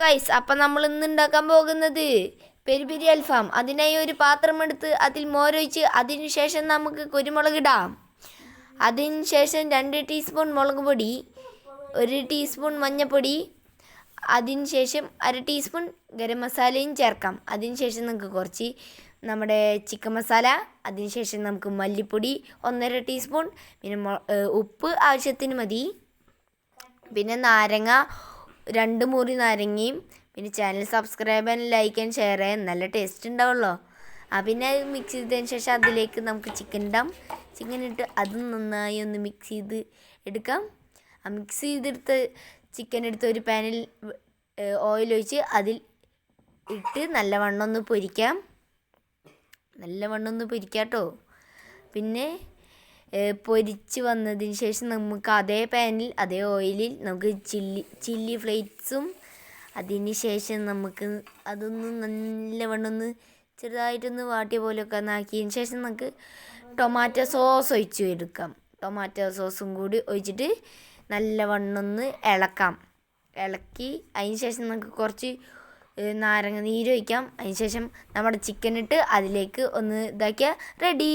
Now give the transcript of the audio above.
Guys അപ്പം നമ്മൾ ഇന്ന് ഉണ്ടാക്കാൻ പോകുന്നത് പെരി പെരി അൽഫാം. അതിനായി ഒരു പാത്രം എടുത്ത് അതിൽ മോരൊഴിച്ച് അതിനുശേഷം നമുക്ക് കുരുമുളക് ഇടാം. അതിന് ശേഷം രണ്ട് ടീസ്പൂൺ മുളക് പൊടി ഒരു ടീസ്പൂൺ മഞ്ഞൾപ്പൊടി അതിന് ശേഷം അര ടീസ്പൂൺ ഗരം മസാലയും ചേർക്കാം. അതിനുശേഷം നമുക്ക് കുറച്ച് നമ്മുടെ ചിക്കൻ മസാല അതിനുശേഷം നമുക്ക് മല്ലിപ്പൊടി ഒന്നര ടീസ്പൂൺ പിന്നെ ഉപ്പ് ആവശ്യത്തിന് മതി. പിന്നെ നാരങ്ങ രണ്ട് മുറി നാരങ്ങയും പിന്നെ channel subscribe and like and share ചെയ്യാൻ നല്ല ടേസ്റ്റ് ഉണ്ടാവുമല്ലോ ആ പിന്നെ മിക്സ് ചെയ്തതിന് ശേഷം അതിലേക്ക് നമുക്ക് ചിക്കൻ ഇടാം. ചിക്കൻ ഇട്ട് അത് നന്നായി ഒന്ന് മിക്സ് ചെയ്ത് എടുക്കാം. ആ മിക്സ് ചെയ്തെടുത്ത് ചിക്കൻ എടുത്ത് ഒരു പാനിൽ ഓയിൽ ഒഴിച്ച് അതിൽ ഇട്ട് നല്ലവണ്ണം ഒന്ന് പൊരിക്കാം. നല്ലവണ്ണം ഒന്ന് പൊരിക്കാം കേട്ടോ പിന്നെ പൊരിച്ച് വന്നതിന് ശേഷം നമുക്ക് അതേ പാനിൽ അതേ ഓയിലിൽ നമുക്ക് ചില്ലി ചില്ലി ഫ്ലേക്സും അതിന് ശേഷം നമുക്ക് അതൊന്ന് നല്ലവണ്ണം ഒന്ന് ചെറുതായിട്ടൊന്ന് വാട്ടിയ പോലെയൊക്കെ ഒന്നാക്കിയതിന് ശേഷം നമുക്ക് ടൊമാറ്റോ സോസ് ഒഴിച്ച് എടുക്കാം. ടൊമാറ്റോ സോസും കൂടി ഒഴിച്ചിട്ട് നല്ലവണ്ണം ഒന്ന് ഇളക്കാം. ഇളക്കി അതിന് ശേഷം നമുക്ക് കുറച്ച് നാരങ്ങ നീര് ഒഴിക്കാം. അതിന് ശേഷം നമ്മുടെ ചിക്കൻ ഇട്ട് അതിലേക്ക് ഒന്ന് ഇതാക്കിയാൽ റെഡി